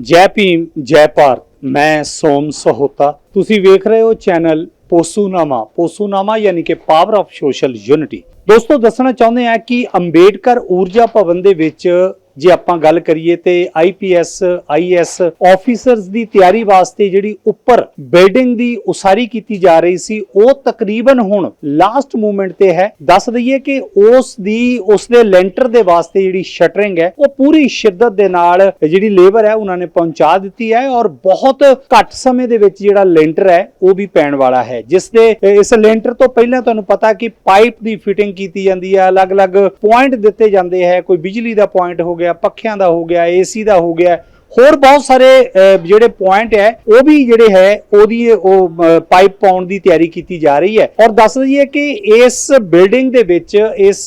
ਜੈ ਭੀਮ, ਜੈ ਭਾਰਤ, ਮੈਂ ਸੋਮ ਸਹੋਤਾ। ਤੁਸੀਂ ਵੇਖ ਰਹੇ ਹੋ ਚੈਨਲ ਪੋਸੂਨਾਮਾ। ਪੋਸੂਨਾਮਾ ਯਾਨੀ ਕਿ ਪਾਵਰ ਆਫ ਸੋਸ਼ਲ ਯੂਨਿਟੀ ਦੋਸਤੋ, ਦੱਸਣਾ ਚਾਹੁੰਦੇ ਆ ਕਿ ਅੰਬੇਡਕਰ ਊਰਜਾ ਭਵਨ ਦੇ ਵਿੱਚ ਜੇ ਆਪਾਂ ਗੱਲ ਕਰੀਏ ਤੇ ਆਈਪੀਐਸ ਆਈਐਸ ਆਫੀਸਰਸ ਦੀ ਤਿਆਰੀ ਵਾਸਤੇ ਜਿਹੜੀ ਉੱਪਰ ਬਿਲਡਿੰਗ ਦੀ ਉਸਾਰੀ ਕੀਤੀ ਜਾ ਰਹੀ ਸੀ, ਉਹ ਤਕਰੀਬਨ ਹੁਣ ਲਾਸਟ ਮੂਮੈਂਟ ਤੇ ਹੈ। ਦੱਸ ਦਈਏ ਕਿ ਉਸ ਦੀ, ਉਸ ਦੇ ਲੈਂਟਰ ਦੇ ਵਾਸਤੇ ਜਿਹੜੀ ਸ਼ਟਰਿੰਗ ਹੈ, ਉਹ ਪੂਰੀ ਸ਼ਿੱਦਤ ਦੇ ਨਾਲ ਜਿਹੜੀ ਲੇਬਰ ਹੈ, ਉਹਨਾਂ ਨੇ ਪਹੁੰਚਾ ਦਿੱਤੀ ਹੈ ਔਰ ਬਹੁਤ ਘੱਟ ਸਮੇਂ ਦੇ ਵਿੱਚ ਜਿਹੜਾ ਲੈਂਟਰ ਹੈ, ਉਹ ਵੀ ਪੈਣ ਵਾਲਾ ਹੈ। ਜਿਸ ਦੇ, ਇਸ ਲੈਂਟਰ ਤੋਂ ਪਹਿਲਾਂ ਤੁਹਾਨੂੰ ਪਤਾ ਕਿ ਪਾਈਪ ਦੀ ਫਿਟਿੰਗ ਕੀਤੀ ਜਾਂਦੀ ਹੈ, ਅਲੱਗ-ਅਲੱਗ ਪੁਆਇੰਟ ਦਿੱਤੇ ਜਾਂਦੇ ਹੈ, ਕੋਈ ਬਿਜਲੀ ਦਾ ਪੁਆਇੰਟ ਹੋ ਗਿਆ ਪੱਖਿਆਂ ਦਾ ਹੋ ਗਿਆ ਏਸੀ ਦਾ ਹੋ ਗਿਆ ਹੋਰ ਬਹੁਤ ਸਾਰੇ ਜਿਹੜੇ ਪੁਆਇੰਟ ਹੈ, ਉਹ ਵੀ ਜਿਹੜੇ ਹੈ, ਉਹਦੀ, ਉਹ ਪਾਈਪ ਪਾਉਣ ਦੀ ਤਿਆਰੀ ਕੀਤੀ ਜਾ ਰਹੀ ਹੈ। ਔਰ ਦੱਸ ਦਈਏ ਕਿ ਇਸ ਬਿਲਡਿੰਗ ਦੇ ਵਿੱਚ, ਇਸ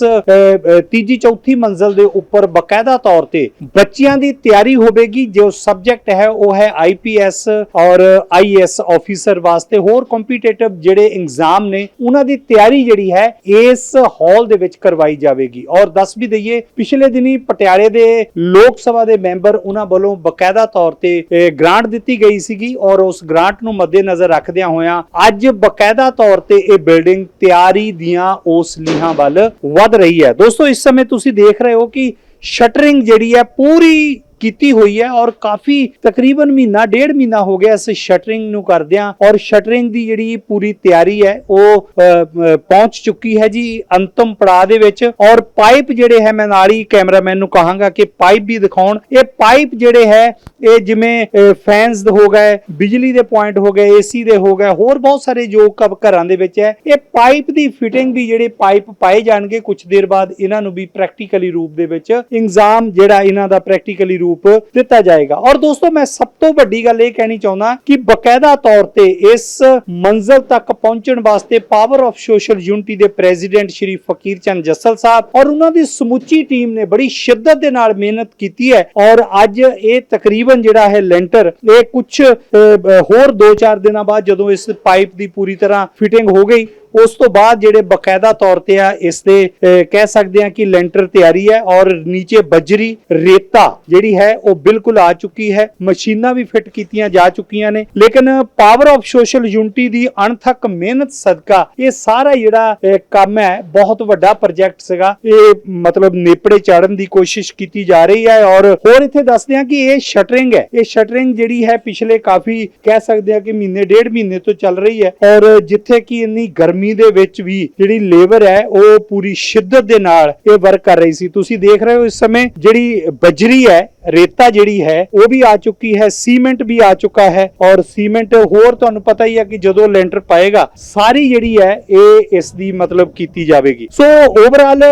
ਤੀਜੀ, ਚੌਥੀ ਮੰਜ਼ਲ ਦੇ ਉੱਪਰ ਬਕਾਇਦਾ ਤੌਰ ਤੇ ਬੱਚਿਆਂ ਦੀ ਤਿਆਰੀ ਹੋਵੇਗੀ। ਜੋ ਸਬਜੈਕਟ ਹੈ, ਉਹ ਹੈ ਆਈਪੀਐਸ ਔਰ ਆਈਐਸ ਆਫੀਸਰ ਵਾਸਤੇ। ਹੋਰ ਕੰਪੀਟੀਟਿਵ ਜਿਹੜੇ ਐਗਜ਼ਾਮ ਨੇ, ਉਹਨਾਂ ਦੀ ਤਿਆਰੀ ਜਿਹੜੀ ਹੈ, ਇਸ ਹਾਲ ਦੇ ਵਿੱਚ ਕਰਵਾਈ ਜਾਵੇਗੀ। ਔਰ ਦੱਸ ਵੀ ਦਈਏ, ਪਿਛਲੇ ਦਿਨੀ ਪਟਿਆਲੇ ਦੇ ਲੋਕ ਸਭਾ ਦੇ ਮੈਂਬਰ ਉਹਨਾਂ ਵੱਲੋਂ ਬਕਾਇਦਾ ਤੌਰ ਤੇ ਇਹ ਗ੍ਰਾਂਟ ਦਿੱਤੀ ਗਈ ਸੀਗੀ ਔਰ ਉਸ ਗ੍ਰਾਂਟ ਨੂੰ ਮੱਦੇਨਜ਼ਰ ਰੱਖਦਿਆਂ ਹੋਇਆਂ ਅੱਜ ਬਕਾਇਦਾ ਤੌਰ ਤੇ ਇਹ ਬਿਲਡਿੰਗ ਤਿਆਰੀ ਦੀਆਂ ਉਸ ਲੀਹਾਂ ਵੱਲ ਵੱਧ ਰਹੀ ਹੈ। ਦੋਸਤੋ, ਇਸ ਸਮੇਂ ਤੁਸੀਂ ਦੇਖ ਰਹੇ ਹੋ ਕਿ ਸ਼ਟਰਿੰਗ ਜਿਹੜੀ ਹੈ ਪੂਰੀ ਕੀਤੀ ਹੋਈ ਹੈ ਔਰ ਕਾਫੀ ਤਕਰੀਬਨ ਮਹੀਨਾ, ਡੇਢ ਮਹੀਨਾ ਹੋ ਗਿਆ ਇਸ ਸ਼ਟਰਿੰਗ ਨੂੰ ਕਰਦਿਆਂ ਔਰ ਸ਼ਟਰਿੰਗ ਦੀ ਜਿਹੜੀ ਪੂਰੀ ਤਿਆਰੀ ਹੈ, ਉਹ ਪਹੁੰਚ ਚੁੱਕੀ ਹੈ ਜੀ ਅੰਤਮ ਪੜਾਅ ਦੇ ਵਿੱਚ ਔਰ ਪਾਈਪ ਜਿਹੜੇ ਹੈ ਮੈਂ ਨਾਲ ਹੀ ਕੈਮਰਾਮੈਨ ਨੂੰ ਕਹਾਂਗਾ ਕਿ ਪਾਈਪ ਵੀ ਦਿਖਾਉਣ। ਇਹ ਪਾਈਪ ਜਿਹੜੇ ਹੈ, ਇਹ ਜਿਵੇਂ ਫੈਨਸ ਹੋ ਗਏ, ਬਿਜਲੀ ਦੇ ਪੁਆਇੰਟ ਹੋ ਗਏ ਏਸੀ ਦੇ ਹੋ ਗਏ, ਹੋਰ ਬਹੁਤ ਸਾਰੇ ਜੋ ਕਬ ਘਰਾਂ ਦੇ ਵਿੱਚ ਹੈ, ਇਹ ਪਾਈਪ ਦੀ ਫਿਟਿੰਗ ਵੀ ਜਿਹੜੇ ਪਾਈਪ ਪਾਏ ਜਾਣਗੇ ਕੁਝ ਦੇਰ ਬਾਅਦ ਇਹਨਾਂ ਨੂੰ ਵੀ ਪ੍ਰੈਕਟੀਕਲੀ ਰੂਪ ਦੇ ਵਿੱਚ ਇੰਗਜ਼ਾਮ ਜਿਹੜਾ ਇਹਨਾਂ ਦਾ ਪ੍ਰੈਕਟੀਕਲੀ ਰੂਪ ਦਿੱਤਾ ਜਾਏਗਾ। ਔਰ ਦੋਸਤੋ, ਮੈਂ ਸਭ ਤੋਂ ਵੱਡੀ ਗੱਲ ਇਹ ਕਹਿਣੀ ਚਾਹੁੰਦਾ ਕਿ ਬਕਾਇਦਾ ਤੌਰ ਤੇ ਇਸ ਮੰਜ਼ਲ ਤੱਕ ਪਹੁੰਚਣ ਵਾਸਤੇ ਪਾਵਰ ਆਫ ਸੋਸ਼ਲ ਯੂਨਿਟੀ ਦੇ ਪ੍ਰੈਜ਼ੀਡੈਂਟ ਸ਼੍ਰੀ ਫਕੀਰ ਚੰਦ ਜੱਸਲ ਸਾਹਿਬ ਔਰ ਉਹਨਾਂ ਦੀ ਸਮੁੱਚੀ ਟੀਮ ਨੇ ਬੜੀ ਸ਼ਿੱਦਤ ਦੇ ਨਾਲ ਮਿਹਨਤ ਕੀਤੀ ਹੈ। ਔਰ ਅੱਜ ਇਹ ਤਕਰੀਬਨ ਜਿਹੜਾ ਹੈ ਲੈਂਟਰ, ਇਹ ਕੁਝ ਹੋਰ 2-4 ਦਿਨਾਂ ਬਾਅਦ ਜਦੋਂ ਇਸ ਪਾਈਪ ਦੀ ਪੂਰੀ ਤਰ੍ਹਾਂ ਫਿਟਿੰਗ ਹੋ ਗਈ ਉਸ ਤੋਂ ਬਾਅਦ ਜਿਹੜੇ ਬਕਾਇਦਾ ਤੌਰ ਤੇ ਆ, ਇਸ ਦੇ ਕਹਿ ਸਕਦੇ ਆ ਕਿ ਲੈਂਟਰ ਤਿਆਰੀ ਹੈ ਔਰ ਨੀਚੇ ਬਜਰੀ ਰੇਤਾ ਜਿਹੜੀ ਹੈ ਉਹ ਬਿਲਕੁਲ ਆ ਚੁੱਕੀ ਹੈ, ਮਸ਼ੀਨਾਂ ਵੀ ਫਿੱਟ ਕੀਤੀਆਂ ਜਾ ਚੁੱਕੀਆਂ ਨੇ, ਲੇਕਿਨ ਪਾਵਰ ਆਫ ਸੋਸ਼ਲ ਯੂਨਿਟੀ ਦੀ ਅਣਥੱਕ ਮਿਹਨਤ ਸਦਕਾ ਇਹ ਸਾਰਾ ਜਿਹੜਾ ਕੰਮ ਹੈ, ਬਹੁਤ ਵੱਡਾ ਪ੍ਰੋਜੈਕਟ ਸੀਗਾ। ਇਹ ਮਤਲਬ ਨੇਪੜੇ ਚਾੜਨ ਦੀ ਕੋਸ਼ਿਸ਼ ਕੀਤੀ ਜਾ ਰਹੀ ਹੈ ਔਰ ਹੋਰ ਇੱਥੇ ਦੱਸਦੇ ਆ ਕਿ ਇਹ ਸ਼ਟਰਿੰਗ ਹੈ, ਇਹ ਸ਼ਟਰਿੰਗ ਜਿਹੜੀ ਹੈ ਪਿਛਲੇ ਕਾਫੀ ਕਹਿ ਸਕਦੇ ਆ ਕਿ ਮਹੀਨੇ, ਡੇਢ ਮਹੀਨੇ ਤੋਂ ਚੱਲ ਰਹੀ ਹੈ ਔਰ ਜਿੱਥੇ ਕਿ ਇੰਨੀ ਗਰਮੀ ਦੇ ਵਿੱਚ ਵੀ ਜਿਹੜੀ ਲੇਬਰ ਹੈ, ਉਹ ਪੂਰੀ ਸ਼ਿੱਦਤ ਦੇ ਨਾਲ ਇਹ ਵਰਕ ਕਰ ਰਹੀ ਸੀ। ਤੁਸੀਂ ਦੇਖ ਰਹੇ ਹੋ ਇਸ ਸਮੇਂ ਜਿਹੜੀ ਬਜਰੀ ਹੈ ਰੇਤਾ ਜਿਹੜੀ ਹੈ, ਉਹ ਵੀ ਆ ਚੁੱਕੀ ਹੈ, ਸੀਮੈਂਟ ਵੀ ਆ ਚੁੱਕਾ ਹੈ ਔਰ ਸੀਮੈਂਟ ਹੋਰ ਤੁਹਾਨੂੰ ਪਤਾ ਹੀ ਹੈ ਕਿ ਜਦੋਂ ਲੈਂਟਰ ਪਾਏਗਾ, ਸਾਰੀ ਜਿਹੜੀ ਹੈ, ਇਹ ਇਸ ਦੀ ਮਤਲਬ ਕੀਤੀ ਜਾਵੇਗੀ। ਸੋ ਓਵਰਆਲ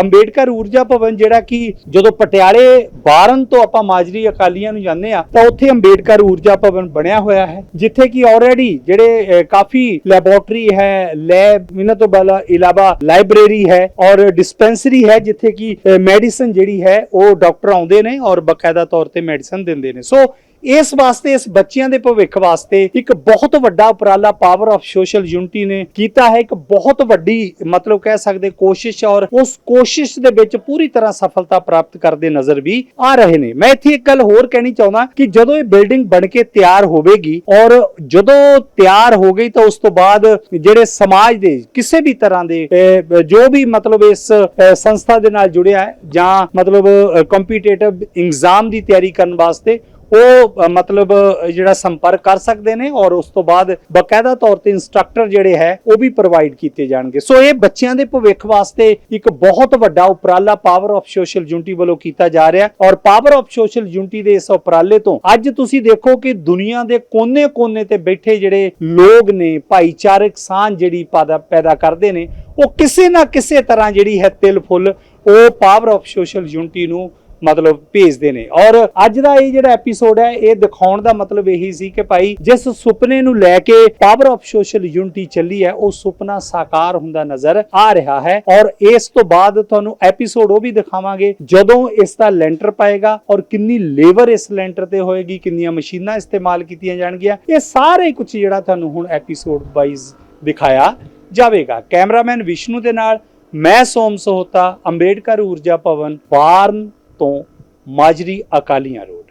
ਅੰਬੇਡਕਰ ਊਰਜਾ ਭਵਨ ਜਿਹੜਾ ਕਿ ਜਦੋਂ ਪਟਿਆਲੇ ਬਾਰਨ ਤੋਂ ਆਪਾਂ ਮਾਜਰੀ ਅਕਾਲੀਆਂ ਨੂੰ ਜਾਂਦੇ ਆ ਤਾਂ ਉੱਥੇ ਅੰਬੇਡਕਰ ਊਰਜਾ ਭਵਨ ਬਣਿਆ ਹੋਇਆ ਹੈ, ਜਿੱਥੇ ਕਿ ਆਲਰੇਡੀ ਜਿਹੜੇ ਕਾਫੀ ਲੈਬੋਰਟਰੀ ਹੈ ਲੈਬ ਇਹਨਾਂ ਤੋਂ ਬਲਾ ਇਲਾਵਾ ਲਾਇਬ੍ਰੇਰੀ ਹੈ ਔਰ ਡਿਸਪੈਂਸਰੀ ਹੈ, ਜਿੱਥੇ ਕਿ ਮੈਡੀਸਨ ਜਿਹੜੀ ਹੈ, ਉਹ ਡਾਕਟਰ ਆਉਂਦੇ ਨੇ ਔਰ ਬਕਾਇਦਾ ਤੌਰ ਤੇ ਮੈਡੀਸਨ ਦਿੰਦੇ ਨੇ। ਸੋ ਇਸ ਵਾਸਤੇ, ਇਸ ਬੱਚਿਆਂ ਦੇ ਭਵਿੱਖ ਵਾਸਤੇ ਇੱਕ ਬਹੁਤ ਵੱਡਾ ਉਪਰਾਲਾ ਪਾਵਰ ਆਫ ਸੋਸ਼ਲ ਯੂਨਿਟੀ ਨੇ ਕੀਤਾ ਹੈ। ਇੱਕ ਬਹੁਤ ਵੱਡੀ ਮਤਲਬ ਕਹਿ ਸਕਦੇ ਕੋਸ਼ਿਸ਼ ਔਰ ਉਸ ਕੋਸ਼ਿਸ਼ ਦੇ ਵਿੱਚ ਪੂਰੀ ਤਰ੍ਹਾਂ ਸਫਲਤਾ ਪ੍ਰਾਪਤ ਕਰਦੇ ਨਜ਼ਰ ਵੀ ਆ ਰਹੇ ਨੇ। ਮੈਂ ਇੱਥੇ ਇੱਕ ਗੱਲ ਹੋਰ ਕਹਿਣੀ ਚਾਹੁੰਦਾ ਕਿ ਜਦੋਂ ਇਹ ਬਿਲਡਿੰਗ ਬਣ ਕੇ ਤਿਆਰ ਹੋਵੇਗੀ ਔਰ ਜਦੋਂ ਤਿਆਰ ਹੋ ਗਈ ਤਾਂ ਉਸ ਤੋਂ ਬਾਅਦ ਜਿਹੜੇ ਸਮਾਜ ਦੇ ਕਿਸੇ ਵੀ ਤਰ੍ਹਾਂ ਦੇ ਜੋ ਵੀ ਮਤਲਬ ਇਸ ਸੰਸਥਾ ਦੇ ਨਾਲ ਜੁੜਿਆ ਹੈ ਜਾਂ ਮਤਲਬ ਕੰਪੀਟੀਟਿਵ ਐਗਜ਼ਾਮ ਦੀ ਤਿਆਰੀ ਕਰਨ ਵਾਸਤੇ ਉਹ ਮਤਲਬ ਜਿਹੜਾ ਸੰਪਰਕ ਕਰ ਸਕਦੇ ਨੇ ਔਰ ਉਸ ਤੋਂ ਬਾਅਦ ਬਕਾਇਦਾ ਤੌਰ ਤੇ ਇੰਸਟ੍ਰਕਟਰ ਜਿਹੜੇ ਹੈ, ਉਹ ਵੀ ਪ੍ਰੋਵਾਈਡ ਕੀਤੇ ਜਾਣਗੇ। ਸੋ ਇਹ ਬੱਚਿਆਂ ਦੇ ਭਵਿੱਖ ਵਾਸਤੇ ਇੱਕ ਬਹੁਤ ਵੱਡਾ ਉਪਰਾਲਾ ਪਾਵਰ ਆਫ ਸੋਸ਼ਲ ਯੂਨਿਟੀ ਵੱਲੋਂ ਕੀਤਾ ਜਾ ਰਿਹਾ ਔਰ ਪਾਵਰ ਆਫ ਸੋਸ਼ਲ ਯੂਨਿਟੀ ਦੇ ਇਸ ਉਪਰਾਲੇ ਤੋਂ ਅੱਜ ਤੁਸੀਂ ਦੇਖੋ ਕਿ ਦੁਨੀਆ ਦੇ ਕੋਨੇ-ਕੋਨੇ ਤੇ ਬੈਠੇ ਜਿਹੜੇ ਲੋਕ ਨੇ, ਭਾਈਚਾਰਕ ਸਾਂਝ ਜਿਹੜੀ ਪਾਦਾ- ਪੈਦਾ ਕਰਦੇ ਨੇ, ਉਹ ਕਿਸੇ ਨਾ ਕਿਸੇ ਤਰ੍ਹਾਂ ਜਿਹੜੀ ਹੈ ਤਿਲ ਫੁੱਲ ਉਹ ਪਾਵਰ ਆਫ ਸੋਸ਼ਲ ਯੂਨਿਟੀ ਨੂੰ ਮਤਲਬ ਭੇਜਦੇ ਨੇ। ਔਰ ਅੱਜ ਦਾ ਇਹ ਜਿਹੜਾ ਐਪੀਸੋਡ ਹੈ, ਇਹ ਦਿਖਾਉਣ ਦਾ ਮਤਲਬ ਇਹੀ ਸੀ ਕਿ ਭਾਈ ਜਿਸ ਸੁਪਨੇ ਨੂੰ ਲੈ ਕੇ ਪਾਵਰ ਆਫ ਸੋਸ਼ਲ ਯੂਨਿਟੀ ਚੱਲੀ ਹੈ, ਉਹ ਸੁਪਨਾ ਸਾਕਾਰ ਹੁੰਦਾ ਨਜ਼ਰ ਆ ਰਿਹਾ ਹੈ। ਔਰ ਇਸ ਤੋਂ ਬਾਅਦ ਤੁਹਾਨੂੰ ਐਪੀਸੋਡ ਉਹ ਵੀ ਦਿਖਾਵਾਂਗੇ, ਜਦੋਂ ਇਸ ਦਾ ਲੈਂਟਰ ਪਾਏਗਾ ਔਰ ਕਿੰਨੀ ਲੇਬਰ ਇਸ ਲੈਂਟਰ ਤੇ ਹੋਏਗੀ, ਕਿੰਨੀਆਂ ਮਸ਼ੀਨਾਂ ਇਸਤੇਮਾਲ ਕੀਤੀਆਂ ਜਾਣਗੀਆਂ, ਇਹ ਸਾਰੇ ਕੁਝ ਜਿਹੜਾ ਤੁਹਾਨੂੰ ਹੁਣ ਐਪੀਸੋਡ ਵਾਈਜ਼ ਦਿਖਾਇਆ ਜਾਵੇਗਾ। ਕੈਮਰਾਮੈਨ ਵਿਸ਼ਨੂੰ ਦੇ ਨਾਲ ਮੈਂ ਸੋਮ ਸੋਹਤਾ, ਅੰਬੇਡਕਰ ਊਰਜਾ ਭਵਨ ਬਾਰਨ ਤੋਂ ਮਾਜਰੀ ਅਕਾਲੀਆਂ ਰੋਡ